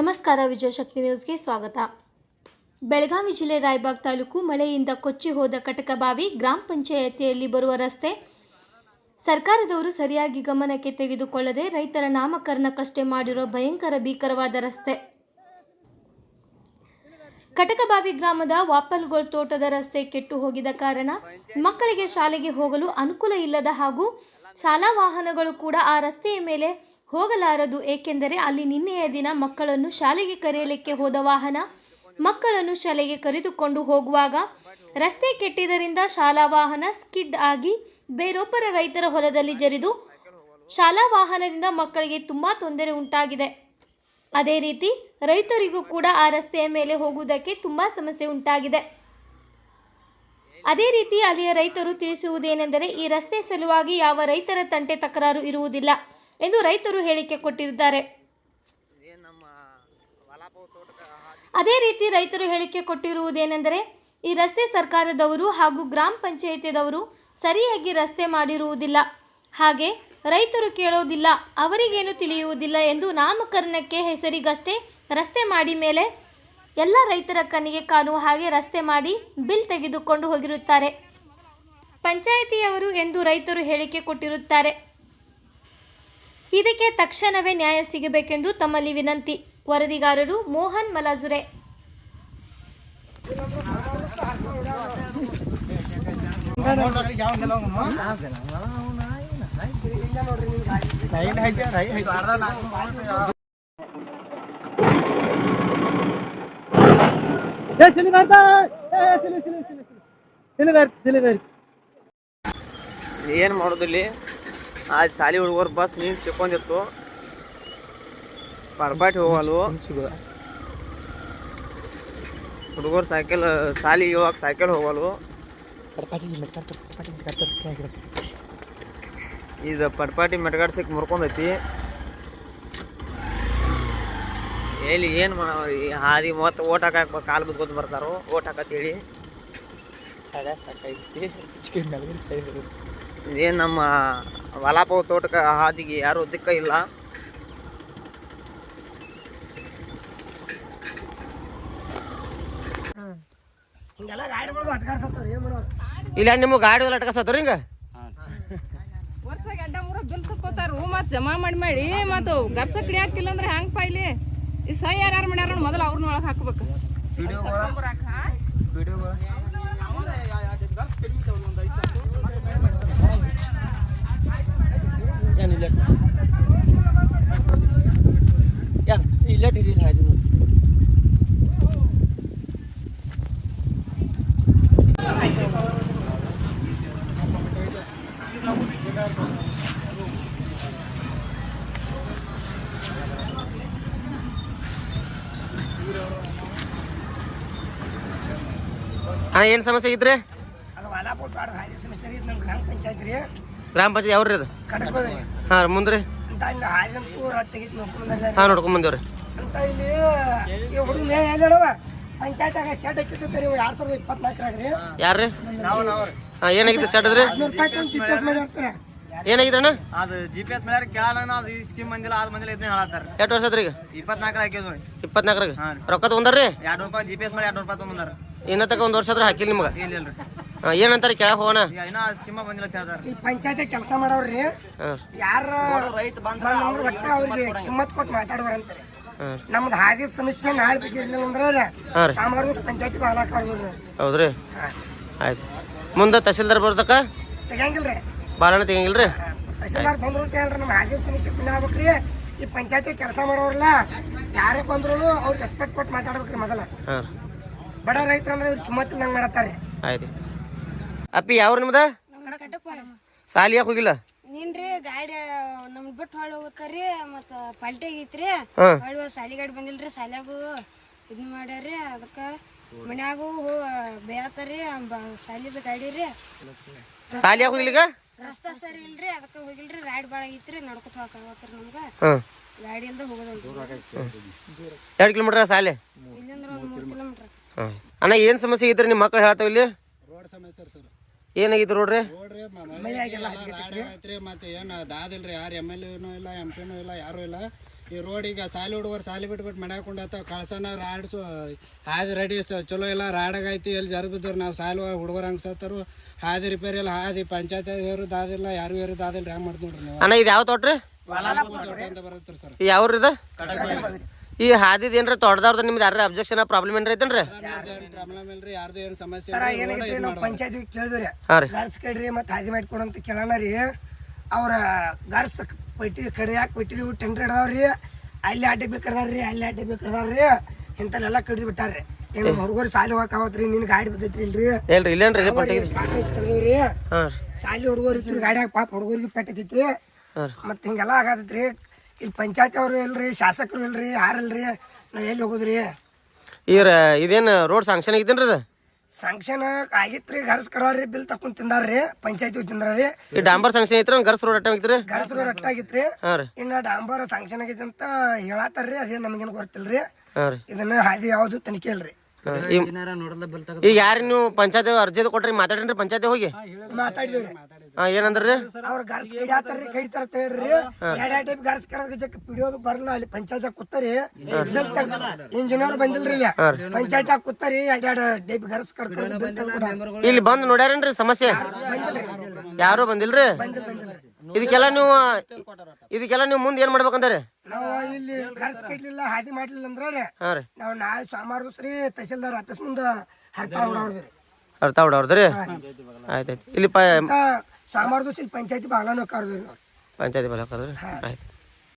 ನಮಸ್ಕಾರ ವಿಜಯಶಕ್ತಿ ನ್ಯೂಸ್ಗೆ ಸ್ವಾಗತ. ಬೆಳಗಾವಿ ಜಿಲ್ಲೆ ರಾಯಬಾಗ್ ತಾಲೂಕು ಮಳೆಯಿಂದ ಕೊಚ್ಚಿ ಹೋದ ಕಟಕಬಾವಿ ಗ್ರಾಮ ಪಂಚಾಯತಿಯಲ್ಲಿ ಬರುವ ರಸ್ತೆ. ಸರ್ಕಾರದವರು ಸರಿಯಾಗಿ ಗಮನಕ್ಕೆ ತೆಗೆದುಕೊಳ್ಳದೆ ರೈತರ ನಾಮಕರಣಕ್ಕಷ್ಟೇ ಮಾಡಿರೋ ಭಯಂಕರ ಭೀಕರವಾದ ರಸ್ತೆ. ಕಟಕಬಾವಿ ಗ್ರಾಮದ ವಾಪಲ್ಗೋಳ್ ತೋಟದ ರಸ್ತೆ ಕೆಟ್ಟು ಹೋಗಿದ ಕಾರಣ ಮಕ್ಕಳಿಗೆ ಶಾಲೆಗೆ ಹೋಗಲು ಅನುಕೂಲ ಇಲ್ಲದ ಹಾಗೂ ಶಾಲಾ ವಾಹನಗಳು ಕೂಡ ಆ ರಸ್ತೆಯ ಮೇಲೆ ಹೋಗಲಾರದು, ಏಕೆಂದರೆ ಅಲ್ಲಿ ನಿನ್ನೆಯ ದಿನ ಮಕ್ಕಳನ್ನು ಶಾಲೆಗೆ ಕರೆಯಲಿಕ್ಕೆ ಹೋದ ವಾಹನ ಮಕ್ಕಳನ್ನು ಶಾಲೆಗೆ ಕರೆದುಕೊಂಡು ಹೋಗುವಾಗ ರಸ್ತೆ ಕೆಟ್ಟಿದ್ದರಿಂದ ಶಾಲಾ ವಾಹನ ಸ್ಕಿಡ್ ಆಗಿ ಬೇರೊಬ್ಬರ ರೈತರ ಹೊಲದಲ್ಲಿ ಜರಿದು ಶಾಲಾ ವಾಹನದಿಂದ ಮಕ್ಕಳಿಗೆ ತುಂಬ ತೊಂದರೆ ಉಂಟಾಗಿದೆ. ಅದೇ ರೀತಿ ರೈತರಿಗೂ ಕೂಡ ಆ ರಸ್ತೆಯ ಮೇಲೆ ಹೋಗುವುದಕ್ಕೆ ತುಂಬ ಸಮಸ್ಯೆ ಉಂಟಾಗಿದೆ. ಅದೇ ರೀತಿ ಅಲ್ಲಿಯ ರೈತರು ತಿಳಿಸುವುದೇನೆಂದರೆ ಈ ರಸ್ತೆ ಸಲುವಾಗಿ ಯಾವ ರೈತರ ತಂಟೆ ತಕರಾರು ಇರುವುದಿಲ್ಲ. ಎಂದು ರೈತರು ಹೇಳಿಕೆ ಕೊಟ್ಟಿದ್ದಾರೆ. ಅದೇ ರೀತಿ ರೈತರು ಹೇಳಿಕೆ ಕೊಟ್ಟಿರುವುದೇನೆಂದರೆ ಈ ರಸ್ತೆ ಸರ್ಕಾರದವರು ಹಾಗೂ ಗ್ರಾಮ ಪಂಚಾಯಿತಿದವರು ಸರಿಯಾಗಿ ರಸ್ತೆ ಮಾಡಿರುವುದಿಲ್ಲ. ಹಾಗೆ ರೈತರು ಕೇಳೋದಿಲ್ಲ ಅವರಿಗೇನು ತಿಳಿಯುವುದಿಲ್ಲ ಎಂದು ನಾಮಕರಣಕ್ಕೆ ಹೆಸರಿಗಷ್ಟೇ ರಸ್ತೆ ಮಾಡಿ ಮೇಲೆ ಎಲ್ಲ ರೈತರ ಕಣ್ಣಿಗೆ ಕಾಣುವ ಹಾಗೆ ರಸ್ತೆ ಮಾಡಿ ಬಿಲ್ ತೆಗೆದುಕೊಂಡು ಹೋಗಿರುತ್ತಾರೆ. ಪಂಚಾಯಿತಿಯವರು ಎಂದು ರೈತರು ಹೇಳಿಕೆ ಕೊಟ್ಟಿರುತ್ತಾರೆ. ಇದಕ್ಕೆ ತಕ್ಷಣವೇ ನ್ಯಾಯ ಸಿಗಬೇಕೆಂದು ತಮ್ಮಲ್ಲಿ ವಿನಂತಿ. ವರದಿಗಾರರು ಮೋಹನ್ ಮಲಾಜುರೆ. ಏನ್ ಮಾಡೋದಿಲ್ಲಿ? ಆ ಶಾಲಿ ಹುಡುಗರು ಬಸ್ ನೀನ್ ಸಿಕ್ಕೊಂಡಿತ್ತು. ಪರ್ಪಾಟಿ ಹೋಗಲು. ಹುಡುಗರು ಸೈಕಲ್ ಶಾಲಿ ಇವಾಗ ಸೈಕಲ್ ಹೋಗಲು. ಇದು ಪಟ್ಪಾಟಿ ಮೆಟ್ಗಾಡ್ ಸಿಕ್ ಮುರ್ಕೊಂಡೈತಿ. ಎಲ್ಲಿ ಏನು ಮಾಡಿ ಹಾದಿ ಮತ್ತೆ ಓಟ್ ಹಾಕಕ್ಕೆ ಕಾಲು ಬಿದ್ಕೊಂಡು ಬರ್ತಾರೋ, ಓಟ್ ಹಾಕತ್ ಹೇಳಿ ಏನು ನಮ್ಮ ವಲಾಪವ ತೋಟಕ್ಕೆ ಹಾದಿಗೆ ಯಾರು ದಿಕ್ಕ ಇಲ್ಲ. ಇಲ್ಲ ನಿಮ್ಗೆ ಗಾಡಿ ಅಟ್ಕಸತ್ರಿ ಹಿಂಗ? ವರ್ಷ ಗಡ್ಡ ಮೂರ ಬಿಲ್ ತಕ್ಕೋತಾರು ಮತ್ ಜಮಾ ಮಾಡಿ ಮಾಡಿ ಮತ್ತು ಗರ್ಸ ಕಡಿ ಹಾಕಿಲ್ಲ ಅಂದ್ರೆ ಹೆಂಗ್ ಪಾಯ್ಲಿ ಈ ಸೈ ಯಾರು ಮಾಡ್ಯಾರ ಮೊದಲು ಅವ್ರನ್ನ ಒಳಗೆ ಹಾಕ್ಬೇಕು. ಅಣ್ಣ ಏನು ಸಮಸ್ಯೆ ಇದ್ರೆ? ಗ್ರಾಮ ಪಂಚಾಯತ್ ರೀ. ಗ್ರಾಮ ಪಂಚಾಯತ್ ಯಾವ್ರಿ ಅದು? ಹಾಂ ಮುಂದ್ರಿ. ಹಾಂ ನೋಡ್ಕೊಂಡ್ ಬಂದೇವ್ರಿ. ಅಂತ ಇಲ್ಲಿ ಈ ಹುಡುಗ ಮೇ ಹೇಳವ ಶೆಡ್ ಹಾಕಿದ್ದು ರೀ ಎರಡ್ ಸಾವಿರದ ಯಾರ್ರಿ? ಹಾಂ ಏನಾಗಿತ್ತು ಶೆಡ್ ಅದ್ರಿ? ಅದು ಜಿ ಪಿ ಎಸ್ ಮೇಲೆ ಕೇಳೋಣ ಅದು ಈ ಸ್ಕೀಮ್ ಬಂದಿಲ್ಲ ಅದು ಬಂದಿಲ್ಲ ಇದನ್ನ ಹೇಳತ್ತಾರ. ಎಷ್ಟು ವರ್ಷ ಆತ್ರಿ ಈಗ? ಇಪ್ಪತ್ನಾಲ್ಕು ಹಾಕಿದ್ವಿ. ಇಪ್ಪತ್ನಾಲ್ಕರಾಗ. ರೊಕ್ಕ ತಗೊಂಡ್ರಿ ಎರಡು ರೂಪಾಯಿ ಜಿ ಪಿ ಎಸ್ ಮೇಲೆ ಎರಡು ರೂಪಾಯಿ ತೊಗೊಂಬಂದಾರ. ಇನ್ನ ತಕ ಒಂದು ವರ್ಷ ಆದ್ರೆ ಹಾಕಿಲ್ಲ ನಿಮ್ಗೆ? ಏನಂತಾರೆ ಕೆಳಗೆ ಹೋಗೋಣ? ಪಂಚಾಯತಿ ಕೆಲಸ ಮಾಡೋರ್ರಿ ಯಾರಿಗೆ ಯಾರ ಒಟ್ಟ ಅವ್ರಿಗೆ ಕಿಮ್ಮತ್ ಕೊಟ್ಟು ಮಾತಾಡೋರಂತಾರೆ ನಮ್ದು ಹಾದಿ ಸಮಸ್ಯೆ ನಾಳೆ ಬೇಕಿರ್ಲಿಲ್ಲ ಅಂದ್ರೆ ಸಾಮಾರು ಪಂಚಾಯತಿ ಬಾಲಾಕಾರ್ರಿ ಹೌದ್ರಿ? ಆಯ್ತು. ಮುಂದೆ ತಹಸೀಲ್ದಾರ್ ಬರ್ತಕ ತೆಗಿಯಂಗಿಲ್ರಿ. ಬಾಲಣ್ಣ ತೆಗಿಯಂಗಿಲ್ರಿ? ತಹಸೀಲ್ದಾರ್ ಬಂದ್ರು ಅಂತ ಹೇಳ್ರಿ ನಮ್ಮ ಹಾದಿ ಸಮಸ್ಯೆ ಪುಣ್ಯ ಆಗ್ಬೇಕ್ರಿ. ಈ ಪಂಚಾಯತಿ ಕೆಲಸ ಮಾಡೋರಲ್ಲ ಯಾರೇ ಬಂದ್ರು ಅವ್ರಿಗೆ ರೆಸ್ಪೆಕ್ಟ್ ಕೊಟ್ಟು ಮಾತಾಡ್ಬೇಕ್ರಿ ಮೊದಲ. ಹಾಂ ಬಡ ರೈತರ ಅಂದ್ರೆ ಇವ್ರ ಕಿಮ್ಮತ್ ಇಲ್ದಂಗೆ ಮಾಡತ್ತಾರೆ ಆಯ್ತು. ಅಪ್ಪಿ ಯಾವ ನಿಮ್ದ? ಸಾಲಿ ಯಾಕೆ ಹೋಗಿಲ್ಲ? ನಿನ್ರಿ ಗಾಡಿ ನಮ್ ಬಿಟ್ಟು ಹೊಳ್ ಹೋಗತ್ತಾರಿ ಮತ್ತ ಪಲ್ಟಿ ಆಗೈತ್ರಿ ಹಾಂ. ಹೊಳ್ಳಿ ಸಾಲಿ ಗಾಡಿ ಬಂದಿಲ್ರಿ ಸಾಲ್ಯಾಗು ಇದನ್ನ ಮಾಡ್ಯಾರ್ರಿ ಅದಕ್ಕ ಮನ್ಯಾಗು ಹೋ ಬೇಯತ್ತಾರಿ ಸಾಲಿದ ಗಾಡಿ ರೀ ಸಾಲಿ ಯಾಕೆ ಹೋಗಿಲ್ಲ ಈಗ? ರಸ್ತಾ ಸರಿ ಇಲ್ರಿ ಅದಕ್ಕ ಹೋಗಿಲ್ರಿ ರೈಡ್ ಭಾಳ ಆಗೈತ್ರಿ ನಡ್ಕೊತ ಹೋಗತ್ತಾರ ನಮ್ಗ. ಹಾಂ. ಗಾಡಿ ಇಲ್ದ ಹೋಗೋದಲ್ರಿ. ಎರಡು ಕಿಲೋಮೀಟ್ರ್ ಸಾಲಿ? ಇಲ್ಲಿಂದ್ರ ಒಂದ್ ಮೂರ್ ಕಿಲೋಮೀಟರ್. ಹಾಂ ಅಣ್ಣ ಏನು ಸಮಸ್ಯೆ ಐತ್ರಿ ನಿಮ್ಮ ಮಕ್ಳು ಹೇಳ್ತಾವ ಇಲ್ಲಿ? ರೋಡ್ ಸಮಸ್ಯೆ ಸರ್ ಏನಾಗಿತ್ತು ನೋಡ್ರಿ ನೋಡ್ರಿ ಐತ್ರಿ ಮತ್ತೆ ಏನು ದಾದಿಲ್ರಿ ಯಾರು ಎಂ ಎಲ್ ಎನೂ ಇಲ್ಲ ಎಂ ಪಿನೂ ಇಲ್ಲ ಯಾರೂ ಇಲ್ಲ. ಈ ರೋಡ್ ಈಗ ಸಾಲಿ ಹುಡುಗರು ಸಾಲಿ ಬಿಟ್ಬಿಟ್ಟು ಮನ್ಯಾಗ ಕೊಂಡಾತ ಕಳ್ಸನ ರಾಡ್ ಸು ಹಾದಿ ರೆಡಿ ಚಲೋ ಇಲ್ಲ ರಾಡಾಗೈತಿ ಎಲ್ಲಿ ಜರ್ ಬಿದ್ದವ್ರು ನಾವು ಸಾಲಿ ಹುಡುಗರು ಹಂಗೆ ಸತ್ತರು ಹಾದಿ ರಿಪೇರಿ ಇಲ್ಲ ಹಾದಿ ಪಂಚಾಯತ್ ಇವರು ದಾದಿಲ್ಲ ಯಾರು ಇವರು ದಾದಿಲ್ಲ ಹ್ಯಾಂಗ ಮಾಡ್ತೀವಿ ನೋಡ್ರಿ ನೀವು? ಅಣ್ಣ ಇದು ಯಾವ ತೋಟ್ರಿ? ತೋಟ ಅಂತ ಬರುತ್ತೆ ಸರ್. ಯಾವ್ರಿ ಇದು? ಈ ಹಾದಿದ ಏನ್ರ ತೊಡ್ದವ್ರದ್ದು ನಿಮ್ದು ಯಾರ ಅಬ್ಜೆಕ್ಷನ್ ಪ್ರಾಬ್ಲಮ್ ಏನ್ರ ಐತೇನ್ರಿ? ಏನು ಪ್ರಾಬ್ಲಮ್ ಇಲ್ರಿ ಯಾರ್ದು ಏನು ಸಮಸ್ಯೆ ಸರ ಇದು ನಾವು. ಪಂಚಾಯತ್ ಕೇಳಿದ್ರಿ ಹಾ ರೀ. ಗರ್ಸ್ ಕಡ್ರಿ ಮತ್ತೆ ಹಾದಿ ಮಾಡ್ಕೊಡು ಅಂತ ಕೇಳೋಣ ರೀ. ಅವ್ರ ಗರ್ಸ್ ಪಟ್ಟಿ ಕಡಿಯಾಕ ಬಿಟ್ಟಿದ್ವಿ ಟೆಂಡರ್ ಹಿಡ್ದವ್ರಿ ಅಲ್ಲಿ ಆಟೆ ಬೇಕು ಅಲ್ಲಿ ಅಡ್ಡಿ ಬೇಕು ಕಡ್ದಾರ್ರಿ ಇಂಥಲ್ಲೆಲ್ಲ ಕಡಿದು ಬಿಟ್ಟಾರ್ರಿ ಏನು ಹುಡುಗರು ಸಾಲಿ ಹೋಗಾವತ್ರಿ ನಿನ್ ಗಾಡಿ ಬಿದ್ದೈತ್ರಿ ಇಲ್ರಿ. ಏನ್ರಿ ಇಲ್ಲೇನ್ರಿ ಇಲ್ಲಿ ಪಂಚಾಯತ್ ತೆಗ್ದವ್ರಿ ಹಾಂ ರೀ. ಸಾಲಿ ಹುಡುಗರು ಇತ್ತು ಗಾಡಿಯಾಗ ಪಾಪ ಹುಡುಗರಿಗೆ ಪೆಟ್ಟೈತಿ ಮತ್ತೆ ಹಿಂಗೆಲ್ಲ ಆಗತೈತ್ರಿ. ಇಲ್ಲಿ ಪಂಚಾಯತ್ ಅವರು ಇಲ್ರಿ ಶಾಸಕರು ಇಲ್ರಿ ಯಾರಿಲ್ರಿ? ನಾವ್ ಎಲ್ಲಿ ಹೋಗೋದ್ರಿ? ಇವ್ರ ಇದೇನು ರೋಡ್ ಸಾಂಕ್ಷನ್ ಆಗಿತ್ತೇನ್ರಿ ಸ್ಯಾಂಕ್ಷನ್ ಸಾಂಕ್ಷನ್ ಆಗಿತ್ರಿ ಗರ್ಸ್ ಕಡವ್ರಿ ಬಿಲ್ ತಕೊಂಡ್ ತಿಂದಾರ್ರಿ ಪಂಚಾಯತಿ ತಿಂದ್ರಿ ಈ ಡಾಂಬರ್ ಸಾಂಕ್ಷನ್ ಐತ್ರಿ ಗರ್ಸ್ ರೋಡ್ ಅಟ್ಟ ಐತ್ರಿ ಗರ್ಸ್ ರೊಟ್ಟ ಆಗಿತ್ರಿ. ಹಾಂ ರೀ. ಇನ್ನ ಡಾಂಬರ್ ಸಾಂಕ್ಷನ್ ಆಗೈತಿ ಅಂತ ಹೇಳತ್ತಾರ್ರಿ ಅದೇನ್ ನಮಗೇನು ಗೊತ್ತಿಲ್ರಿ. ಹಾಂ ರೀ. ಇದನ್ನ ಹಾದಿ ಯಾವ್ದು ತನಿಖೆ ಇಲ್ರಿ. ಹಾಂ. ಈ- ಈಗ ಯಾರು ನೀವು ಪಂಚಾಯತ್ ಅರ್ಜಿ ಕೊಟ್ರಿ ಮಾತಾಡ್ರಿ ಪಂಚಾಯತ್ ಹೋಗಿ. ಮಾತಾಡಿದ್ರಿ ಏನಂದ್ರಿ? ಅವ್ರ ಗರ್ಸ್ ಕಡಿಯಾತಾರ್ರಿ ಕಡಿತಾರ ಹೇಳ್ರಿ ಎರಡ್ ಟೈಪ್ ಗರ್ಸ್ ಕಡದಕ್ಕೆ ಪಿಡಿಯೋದು ಬರಲ್ಲ ಅಲ್ಲಿ ಪಂಚಾಯತ್ ಕೂತಾರಿ. ಇಂಜಿನಿಯರ್ ಬಂದಿಲ್ರಿ ಇಲ್ಲಿ. ಪಂಚಾಯತ್ ಕೂತಾರಿ ಎರಡ್ ಟೈಪ್ ಗರ್ಸ್ ಕಡ್ಕೊಂಡು. ಇಲ್ಲಿ ಬಂದು ನೋಡ್ಯಾರೇನ್ರಿ ಸಮಸ್ಯೆ? ಯಾರು ಬಂದಿಲ್ರಿ? ಇದಕ್ಕೆಲ್ಲ ನೀವು ಇದಕ್ಕೆಲ್ಲ ನೀವು ಮುಂದೆ ಏನ್ ಮಾಡ್ಬೇಕಂತಾರೆ ನಾವು ಇಲ್ಲಿ ಗರ್ಸ್ ಕಟ್ಲಿಲ್ಲ ಹಾದಿ ಮಾಡ್ಲಿಲ್ಲ ಅಂದ್ರೆ ನಾವು ನಾಳೆ ಸೋಮವಾರ ದಿವ್ಸ ರೀ ತಹಸೀಲ್ದಾರ್ ಆಫೀಸ್ ಮುಂದೆ ಹರ್ತಾ ಹೊಡೋದ್ರಿ ಅರ್ಥ ಹೊಡವ್ರದ್ರಿ ಆಯ್ತಾಯ್ತು ಇಲ್ಲಿ ಪ ಸೋಮವಾರ ದಿವಸ ಇಲ್ಲಿ ಪಂಚಾಯತಿ ಬಾಗ್ಲಾನು ಕರ್ದ್ರಿ ನಾವು ಪಂಚಾಯತಿ ಬಲ ಆಯ್ತು